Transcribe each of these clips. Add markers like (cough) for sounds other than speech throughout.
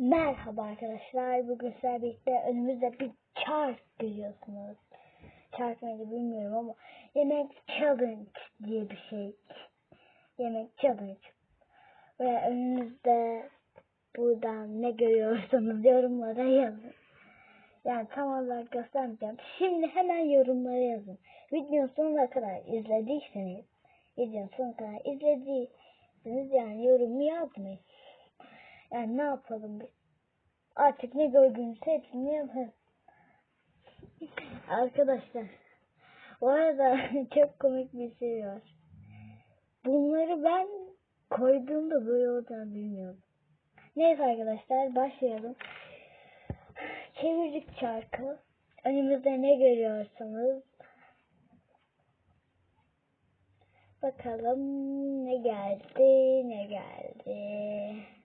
Merhaba arkadaşlar. Bugün sizlerle birlikte önümüzde bir chart görüyorsunuz. Chart neydi bilmiyorum ama yemek challenge diye bir şey. Yemek challenge. Ve önünüzde buradan ne görüyorsanız yorumlara yazın. Yani tam olarak göstermeyeceğim. Şimdi hemen yorumlara yazın. Videonun sonuna kadar izlediyseniz, videonun sonuna kadar izlediyseniz yani yorum yazmayın. Yani ne yapalım biz? Artık ne gördüğünüz hepsini yapın. Arkadaşlar. Bu arada (laughs) çok komik bir şey var. Bunları ben koyduğumda böyle olacağını bilmiyordum. Neyse arkadaşlar başlayalım. Çevirdik çarkı. Önümüzde ne görüyorsanız bakalım ne geldi ne geldi.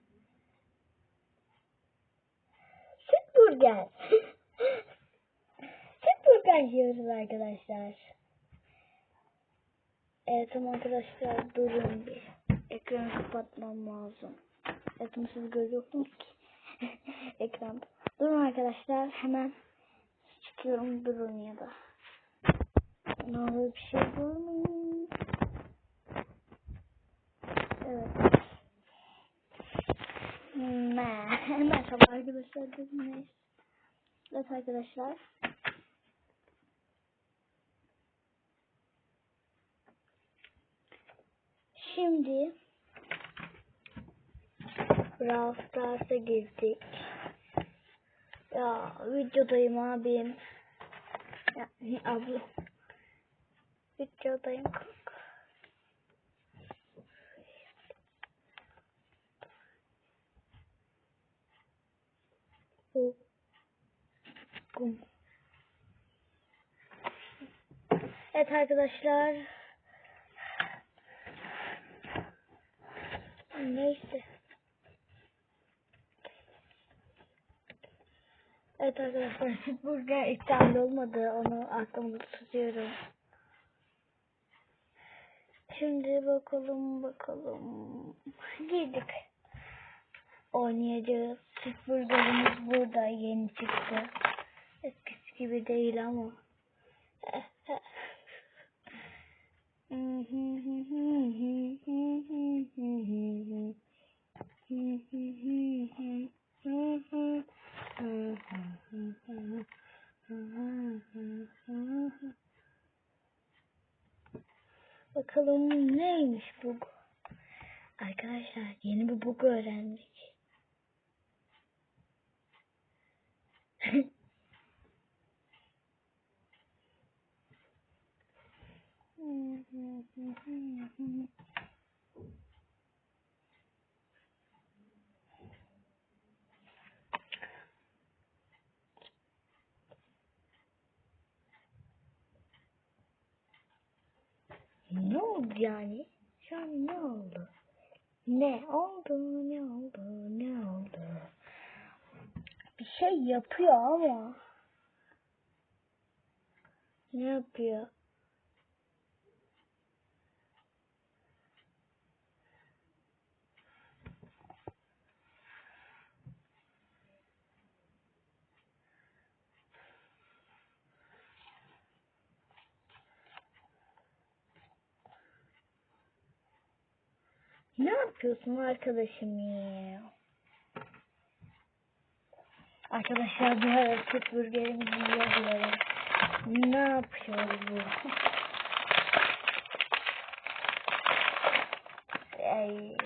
Süt burger. (laughs) Süt burger yiyoruz arkadaşlar. Evet tamam arkadaşlar durun bir. Ekranı kapatmam lazım. Ekranı görüyorsunuz ki. (laughs) Ekran. Durun arkadaşlar hemen çıkıyorum durun ya da. Ne olur bir şey görmeyin. Evet. Merhaba arkadaşlar. Neyse. Evet arkadaşlar. Şimdi Brawl Stars'a girdik. Ya videodayım abim. Ya abla. Videodayım Evet arkadaşlar. Neyse. Evet arkadaşlar burger iptal olmadı. Onu aklımda tutuyorum. Şimdi bakalım bakalım. Girdik. Oynayacağız. Süt burgerimiz burada yeni çıktı. Eskisi gibi değil ama. Bakalım neymiş bu? Arkadaşlar yeni bir bug öğrendik. (laughs) Ne oldu yani? Şu an ne oldu? Ne oldu? Ne oldu? Ne oldu? Bir şey yapıyor ama. Ne yapıyor? Ne yapıyorsun arkadaşım ya? Arkadaşlar arada süt burgerimizi yiyebilirim. Ne yapıyor bu? Ay.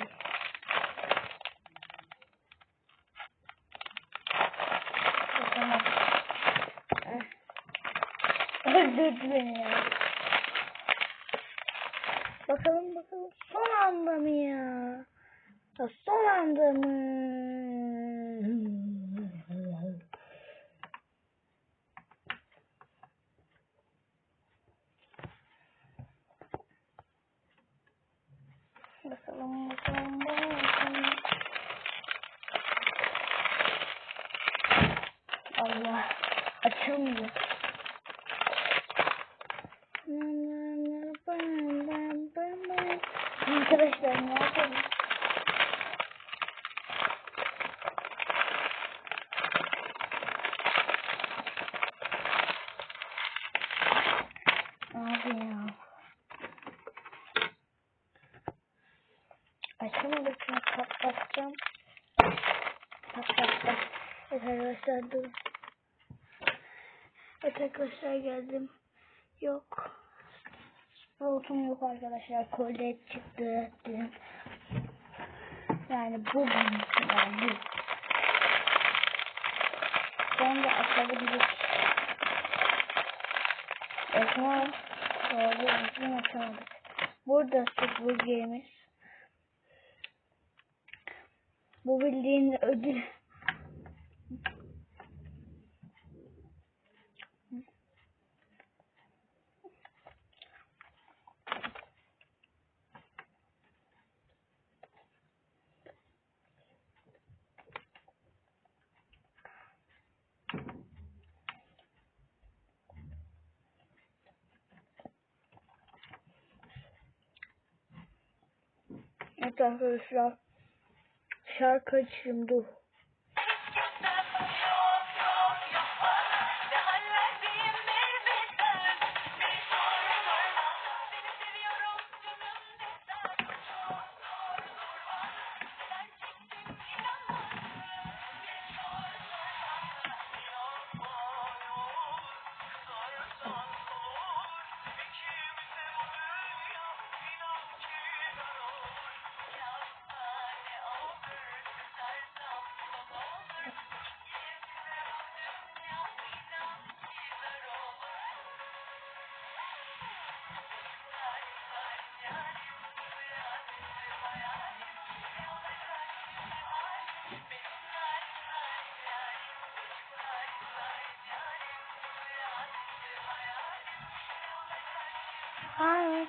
Tamam. Eh. Öldürdü beni ya. Bakalım bakalım. Son anda mı ya? ya son anda mı? Bakalım bakalım bakalım. Allah açılmıyor. Abi ya. Açamadık ya. Patlatacağım. Patlatacağım. Evet arkadaşlar dur. Evet arkadaşlar geldim. Yok. Sprout'um yok arkadaşlar. Kolye çıktı. Dedim. Yani bu benim yani. Ben de atabilirim. Evet. Doğru düzgün açamadık. Burada süpürgemiz. Bu bildiğin ödül. Evet arkadaşlar. Şarkı açayım dur. Hayır.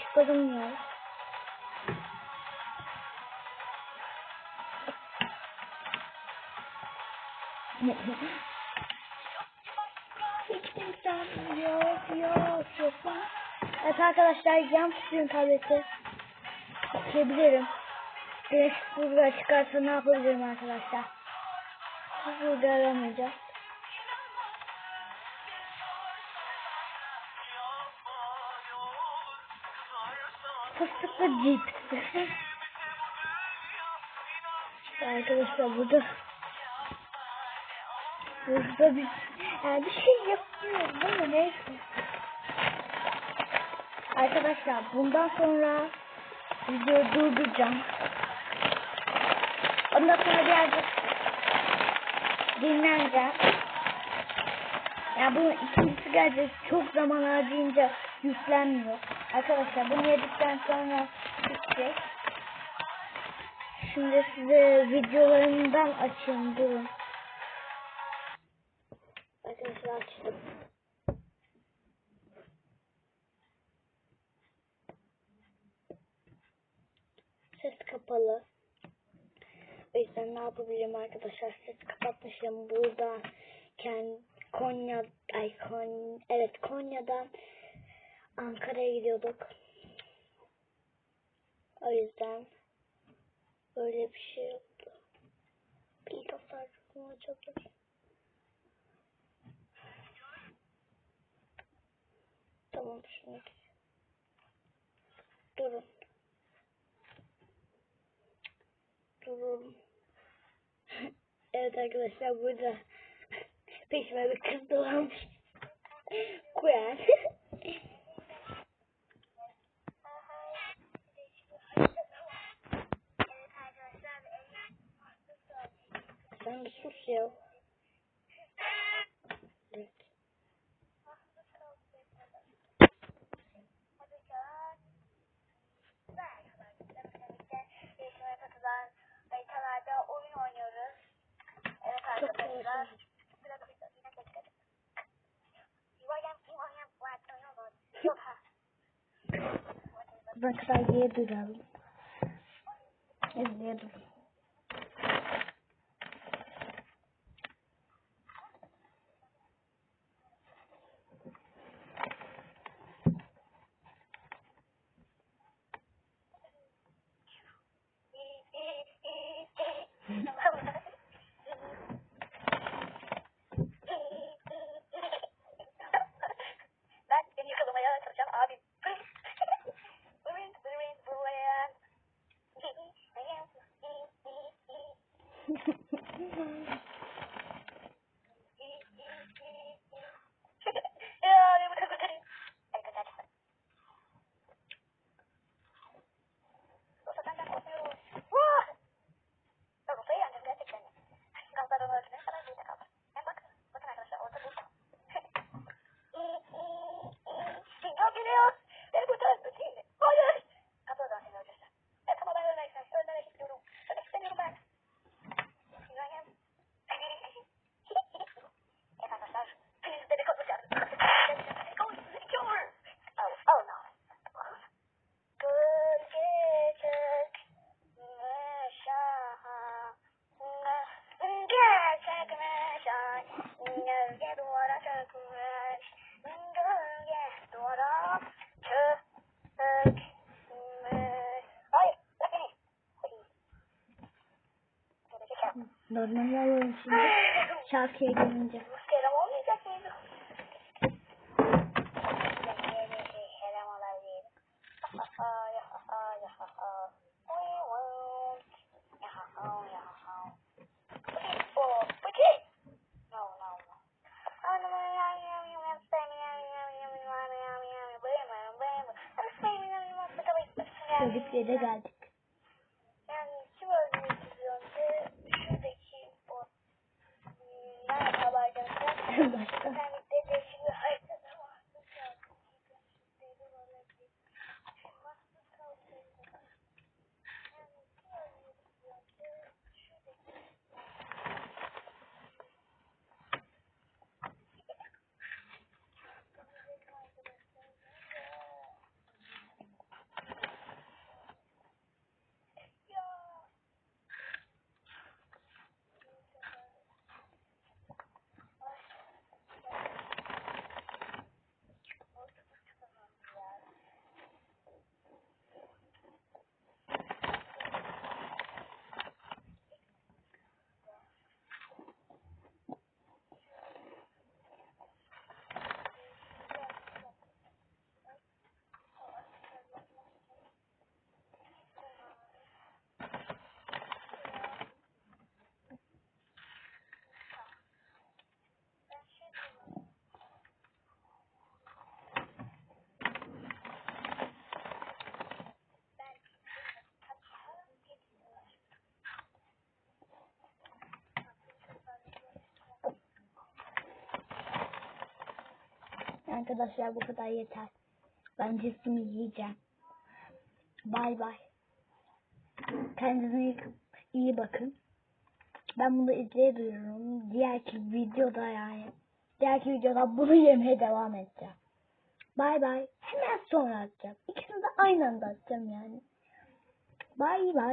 Çıkalım ya. Hiç yok yok yok. Evet arkadaşlar yan tutuyorum tableti. Açabilirim. Güneş burada çıkarsa ne yapabilirim arkadaşlar? Burada aramayacağız. Fıstıklı cips. arkadaşlar burada burada bir yani bir şey yapmıyoruz değil? Neyse. Arkadaşlar bundan sonra videoyu durduracağım. Ondan sonra birazcık dinleneceğim. Ya bunun ikincisi gelecek. Çok zaman harcayınca yüklenmiyor. Arkadaşlar bunu yedikten sonra bitecek. Şimdi size videolarımdan açayım durun. Arkadaşlar açtım. Ses kapalı. O yüzden ne yapabilirim arkadaşlar? Ses kapatmışım. Buradan kendi Konya, ay Kon, evet Konya'dan Ankara'ya gidiyorduk. O yüzden böyle bir şey oldu. Bir tasarrufumu açabilir. Tamam şimdi. Durun. Durun. evet arkadaşlar burada peşime bir kız dolanmış. Kuyen. Sen bir sus ya. Evet. haritalarda oyun oynuyoruz. Evet Çok arkadaşlar. güzel. Ben kadar yere duralım. İzleyelim. tavsiye gelince. Kerem olmayacak mıydı? Çocuklara geldik. Basta. Arkadaşlar bu kadar yeter. Ben cipsimi yiyeceğim. Bay bay. Kendinize iyi, bakın. Ben bunu izleyebiliyorum. Diğerki videoda yani. Diğerki videoda bunu yemeye devam edeceğim. Bay bay. Hemen sonra atacağım. İkisini de aynı anda atacağım yani. Bay bay.